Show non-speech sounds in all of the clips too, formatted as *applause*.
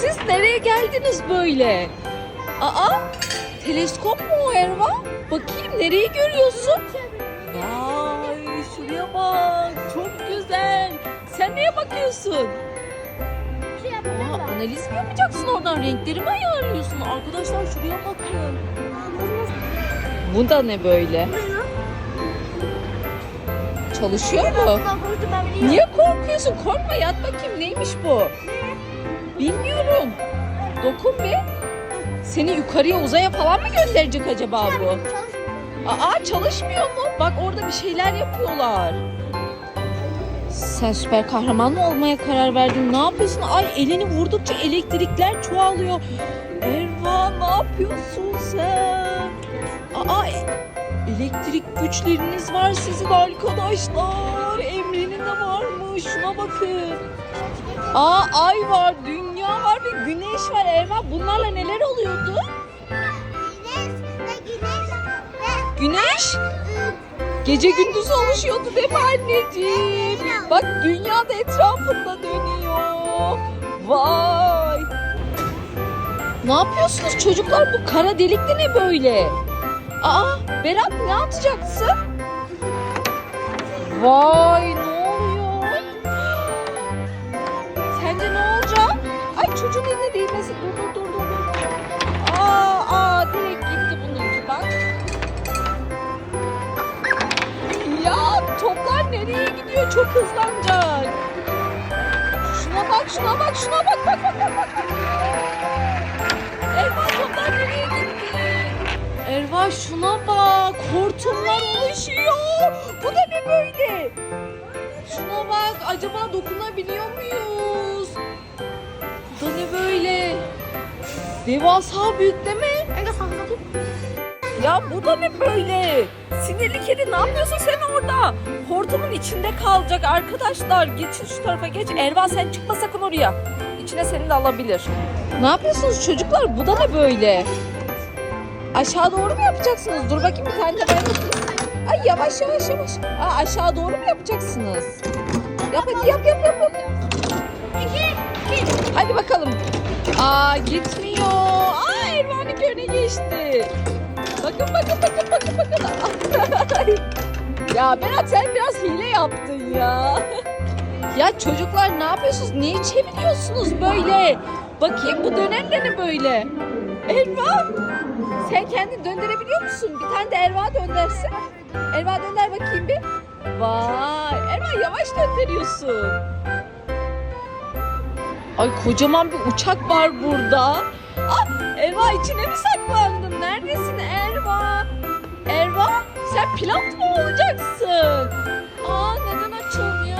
siz nereye geldiniz böyle? Aa, teleskop mu o Erva? Bakayım nereyi görüyorsun? Vay şuraya bak çok güzel. Sen neye bakıyorsun? Aa, analiz mi yapacaksın oradan? Renkleri mi ayarlıyorsun? Arkadaşlar şuraya bakın. Bu da ne böyle? Çalışıyor mu? Niye korkuyorsun? Korkma yat bakayım neymiş bu? Bilmiyorum. Dokun bir. Seni yukarıya uzaya falan mı gönderecek acaba bu? Aa çalışmıyor mu? Bak orada bir şeyler yapıyorlar. Sen süper kahraman mı olmaya karar verdin? Ne yapıyorsun? Ay elini vurdukça elektrikler çoğalıyor. Erva ne yapıyorsun sen? Aa e- elektrik güçleriniz var sizin arkadaşlar. Emre'nin de varmış. Şuna bakın. Aa ay var, dünya var ve güneş var. Erva bunlarla neler oluyordu? Güneş gece gündüz oluşuyordu değil mi anneciğim? Bak dünya da etrafında dönüyor. Vay. Ne yapıyorsunuz çocuklar? Bu kara delik de ne böyle? Aa Berat ne atacaksın? Vay Eline değmesin. Dur dur dur. dur. Aa, aa direkt gitti bununki bak. Ya toplar nereye gidiyor? Çok hızlanacak. Şuna bak, şuna bak, şuna bak, bak, bak, bak, bak. Erva toplar nereye gitti? Erva şuna bak, hortumlar oluşuyor. Bu da ne böyle? Şuna bak, acaba dokunabiliyor muyuz? Böyle? Devasa büyük değil mi? Ya bu da ne böyle? Sinirli kedi ne yapıyorsun sen orada? Hortumun içinde kalacak arkadaşlar. Geçin şu tarafa geç. Erva sen çıkma sakın oraya. İçine seni de alabilir. Ne yapıyorsunuz çocuklar? Bu da ne böyle? Aşağı doğru mu yapacaksınız? Dur bakayım bir tane de ben. Ay yavaş yavaş yavaş. Aa, aşağı doğru mu yapacaksınız? Yap hadi yap yap yap. yap. Hadi bakalım. Aa gitmiyor. Aa Ervan'ın öne geçti. Bakın bakın bakın bakın bakın. *laughs* ya Berat sen biraz hile yaptın ya. ya çocuklar ne yapıyorsunuz? Neyi çeviriyorsunuz böyle? Bakayım bu dönen de ne böyle? Elva sen kendini döndürebiliyor musun? Bir tane de Erva döndersin. Erva dönder bakayım bir. Vay Erva yavaş döndürüyorsun. Ay kocaman bir uçak var burada. Ah Erva içine mi saklandın? Neredesin Erva? Erva sen pilot mu olacaksın? Aa neden açılmıyor?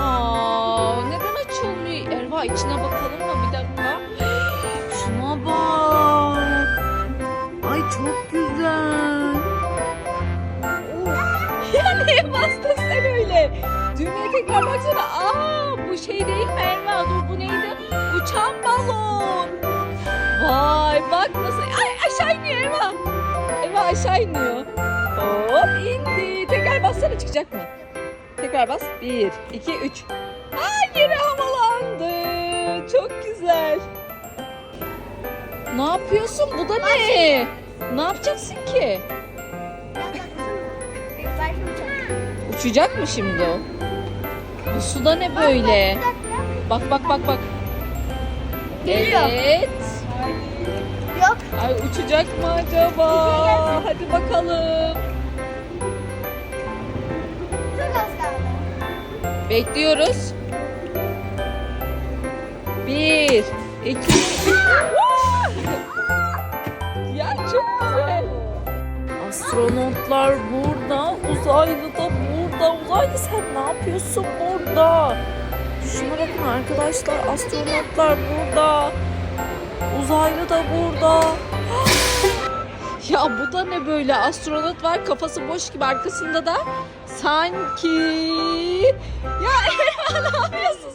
Aa neden açılmıyor? Erva içine bakalım mı bir dakika? Şuna bak. Ay çok güzel. *laughs* Ya neye bastın sen öyle? Düğmeye tekrar baksana. Aa bu şey değil mi Erva? Dur bu neydi? Uçan balon. Vay bak nasıl. Ay aşağı iniyor Erva. Erva aşağı iniyor. Hop indi. Tekrar bassana çıkacak mı? Tekrar bas. Bir, iki, üç. Aa yere havalandı. Çok güzel. Ne yapıyorsun? Bu da ne? Ne yapacaksın ki? Uçacak mı şimdi o? Bu suda ne böyle? Bak bak bak bak. Geliyor. Evet. Yok. Ay uçacak mı acaba? Hadi bakalım. Çok az kaldı. Bekliyoruz. Bir, iki, *laughs* ya çok güzel. Astronotlar burada, uzaylı burada. Uzaylı sen ne yapıyorsun burada? Şuna bakın arkadaşlar, astronotlar burada. Uzaylı da burada. *gasps* Ya bu da ne böyle? Astronot var kafası boş gibi arkasında da sanki ya *laughs* ne yapıyorsun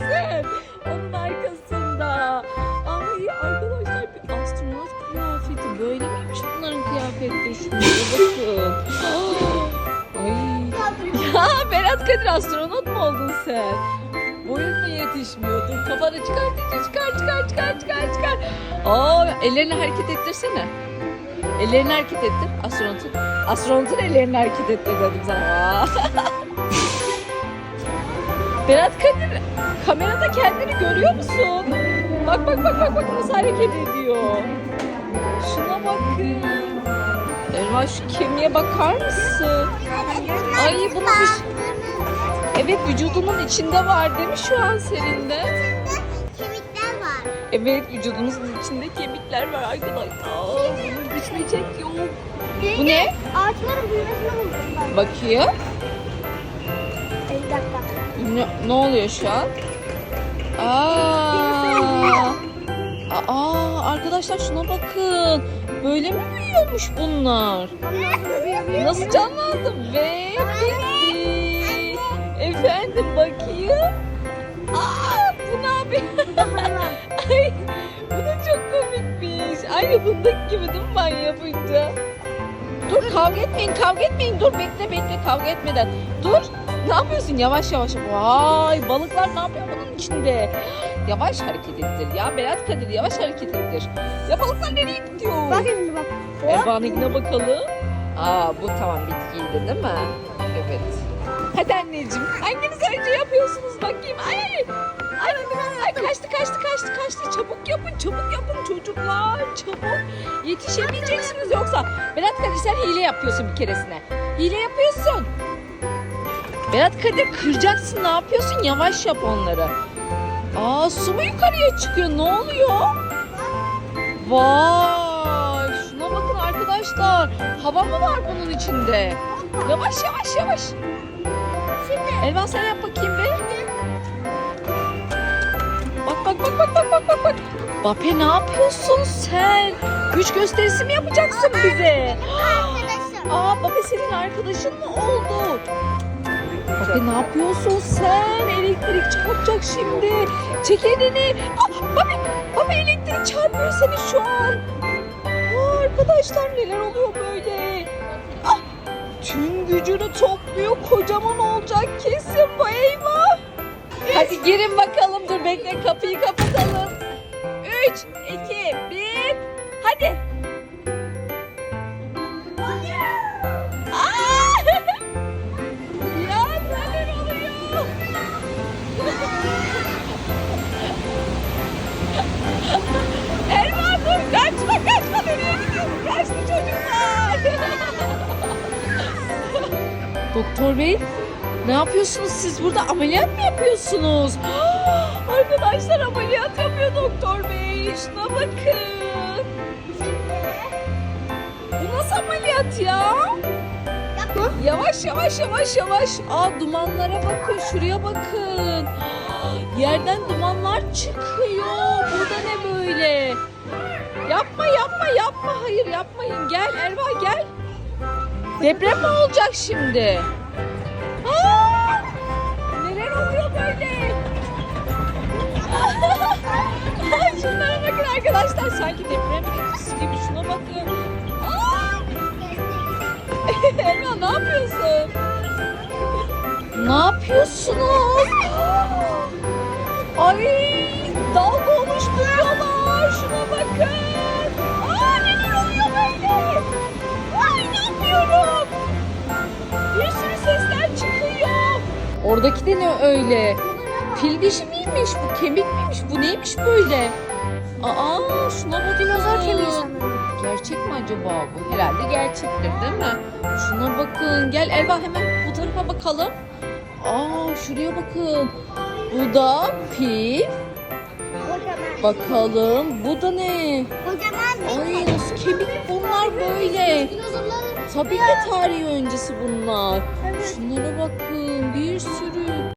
Ya Berat Kadir astronot mu oldun sen? Boyun mu yetişmiyor? Dur kafanı çıkar çıkar kaç kaç kaç kaç. Aa ellerini hareket ettirsene. Ellerini hareket ettir. Astronotun. Astronotun ellerini hareket ettir dedim sana. *laughs* Berat Kadir kamerada kendini görüyor musun? Bak bak bak bak bak nasıl hareket ediyor. Şuna bakın. Erva şu kemiğe bakar mısın? Ay bunun bir... Evet vücudunun içinde var değil mi şu an senin de? Kemikler var. Evet vücudumuzun içinde kemikler var arkadaşlar. Bunu düşmeyecek yok. Bu ne? Ağaçların büyümesini buldum ben. Bakayım. Bir dakika. Ne, ne oluyor şu an? Aa, aa, arkadaşlar şuna bakın. Böyle mi büyüyormuş bunlar? Nasıl canlandı ve bitti. Efendim bakayım. Aa, bu ne yapıyor? *laughs* Ay, bu da çok komikmiş. Aynı fındık gibi değil mi ben yapınca? Dur kavga etmeyin, kavga etmeyin. Dur bekle bekle kavga etmeden. Dur. Ne yapıyorsun? Yavaş yavaş. Vay balıklar ne yapıyor bunun içinde? Yavaş hareket ettir ya. Berat Kadir yavaş hareket ettir. Ya balıklar nereye gidiyor? Bak şimdi bak. Erban'ınkine bakalım. Aa bu tamam bitkiydi değil mi? Evet. Hadi anneciğim. Hanginiz önce yapıyorsunuz bakayım. Ay ay. Ay, ay kaçtı kaçtı kaçtı kaçtı. Çabuk yapın çabuk yapın çocuklar. Çabuk. Yetişemeyeceksiniz yoksa. Berat Kadir sen hile yapıyorsun bir keresine. Hile yapıyorsun. Berat Kadir kıracaksın ne yapıyorsun? Yavaş yap onları. Aa su mu yukarıya çıkıyor? Ne oluyor? Vay! Şuna bakın arkadaşlar. Hava mı var bunun içinde? Yavaş yavaş yavaş. Şimdi. Sen yap bakayım bir. Bak bak bak bak bak bak bak bak. Bape ne yapıyorsun sen? Güç gösterisi mi yapacaksın bize? Arkadaşlar. *gasps* Aa Bape senin arkadaşın mı oldu? Bape ne yapıyorsun sen? Elektrik çarpacak şimdi. Çek elini. Aa, Bape, Bape elektrik çarpıyor seni şu an. Aa, arkadaşlar neler oluyor böyle? Tüm gücünü topluyor. Kocaman olacak kesin bu eyvah. Hadi girin bakalım. Dur bekle kapıyı kapatalım. 3, 2, 1. Hadi. Doktor bey ne yapıyorsunuz siz burada ameliyat mı yapıyorsunuz? *gasps* Arkadaşlar ameliyat yapıyor doktor bey. Şuna bakın. Bu nasıl ameliyat ya? Yapma. Yavaş yavaş yavaş yavaş. Aa dumanlara bakın şuraya bakın. *gasps* Yerden dumanlar çıkıyor. Burada ne böyle? Yapma yapma yapma. Hayır yapmayın. Gel Erva gel. Deprem mi olacak şimdi? Arkadaşlar. Sanki deprem gibi. Şuna bakın. Elma *laughs* ne yapıyorsun? Ne yapıyorsunuz? Ay dalga oluşturuyorlar. Şuna bakın. Aa oluyor böyle? Ne yapıyorum? Bir çıkıyor. Oradaki de ne öyle? Fil dişi miymiş bu? Kemik miymiş? Bu neymiş böyle? Aa şuna bakın. Dinozor kemiği sanırım. Gerçek mi acaba bu? Herhalde gerçektir değil mi? Şuna bakın. Gel Elva hemen bu tarafa bakalım. Aa şuraya bakın. Bu da. Kocaman. Bakalım bu da ne? Kocaman. Ay nasıl kemik bunlar böyle. Tabii ki tarih öncesi bunlar. Şunlara bakın bir sürü.